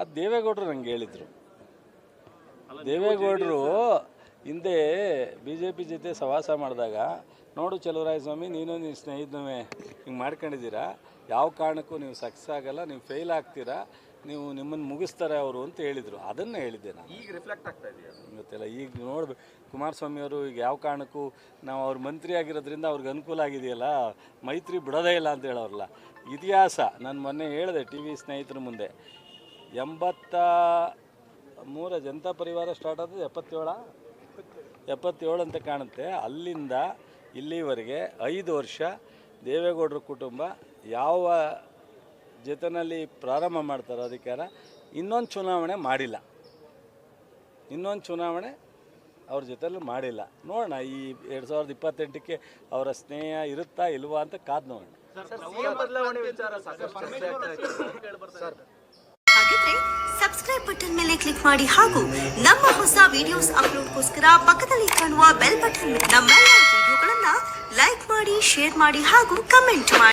ಅದು ದೇವೇಗೌಡರು ನಂಗೆ ಹೇಳಿದರು. ದೇವೇಗೌಡರು ಹಿಂದೆ ಬಿ ಜೆ ಪಿ ಜೊತೆ ಸವಾಸ ಮಾಡಿದಾಗ ನೋಡು ಚಲುವರಾಯ ಸ್ವಾಮಿ ನೀನು ನಿನ್ನ ಸ್ನೇಹಿತನವೇ ಹಿಂಗೆ ಮಾಡ್ಕೊಂಡಿದ್ದೀರಾ? ಯಾವ ಕಾರಣಕ್ಕೂ ನೀವು ಸಕ್ಸಸ್ ಆಗಲ್ಲ ನೀವು ಫೇಲ್ ಆಗ್ತೀರಾ? ನೀವು ನಿಮ್ಮನ್ನು ಮುಗಿಸ್ತಾರೆ ಅವರು ಅಂತ ಹೇಳಿದರು. ಅದನ್ನು ಹೇಳಿದ್ದೆ ನಾನು. ಈಗ ರಿಫ್ಲೆಕ್ಟ್ ಆಗ್ತಾ ಇದೆಯಾ? ಗೊತ್ತಿಲ್ಲ. ಈಗ ನೋಡ್ಬೇಕು ಕುಮಾರಸ್ವಾಮಿ ಅವರು ಈಗ ಯಾವ ಕಾರಣಕ್ಕೂ ನಾವು ಅವ್ರ ಮಂತ್ರಿ ಆಗಿರೋದ್ರಿಂದ ಅವ್ರಿಗೆ ಅನುಕೂಲ ಆಗಿದೆಯಲ್ಲ ಮೈತ್ರಿ ಬಿಡೋದೇ ಇಲ್ಲ ಅಂತ ಹೇಳೋರಲ್ಲ ಇತಿಹಾಸ ನಾನು ಮೊನ್ನೆ ಹೇಳಿದೆ ಟಿ ವಿ ಸ್ನೇಹಿತರ ಮುಂದೆ. ಎಂಬತ್ತ ಮೂರ ಜನತಾ ಪರಿವಾರ ಸ್ಟಾರ್ಟ್ ಆದದ್ದು ಎಪ್ಪತ್ತೇಳ? ಎಪ್ಪತ್ತೇಳು ಅಂತ ಕಾಣುತ್ತೆ. ಅಲ್ಲಿಂದ ಇಲ್ಲಿವರೆಗೆ ಐದು ವರ್ಷ ದೇವೇಗೌಡರ ಕುಟುಂಬ ಯಾವ ಜೊತೆಯಲ್ಲಿ ಪ್ರಾರಂಭ ಮಾಡ್ತಾರೋ ಅಧಿಕಾರ ಇನ್ನೊಂದು ಚುನಾವಣೆ ಮಾಡಿಲ್ಲ. ಇನ್ನೊಂದು ಚುನಾವಣೆ ಅವ್ರ ಜೊತೆಲೂ ಮಾಡಿಲ್ಲ. ನೋಡೋಣ ಈ ಎರಡು ಸಾವಿರದ ಇಪ್ಪತ್ತೆಂಟಕ್ಕೆ ಅವರ ಸ್ನೇಹ ಇರುತ್ತಾ ಇಲ್ವಾ ಅಂತ ಕಾದು ನೋಡೋಣ. ಹಾಗಿದ್ರೆ ಸಬ್ಸ್ಕ್ರೈಬ್ ಬಟನ್ ಮೇಲೆ ಕ್ಲಿಕ್ ಮಾಡಿ ಹಾಗೂ ನಮ್ಮ ಹೊಸ ವಿಡಿಯೋಸ್ ಅಪ್ಲೋಡ್ಗೋಸ್ಕರ ಪಕ್ಕದಲ್ಲಿ ಕಾಣುವ ಬೆಲ್ ಬಟನ್ ನಮ್ಮೆಲ್ಲ ವಿಡಿಯೋಗಳನ್ನ ಲೈಕ್ ಮಾಡಿ ಶೇರ್ ಮಾಡಿ ಹಾಗೂ ಕಮೆಂಟ್ ಮಾಡಿ.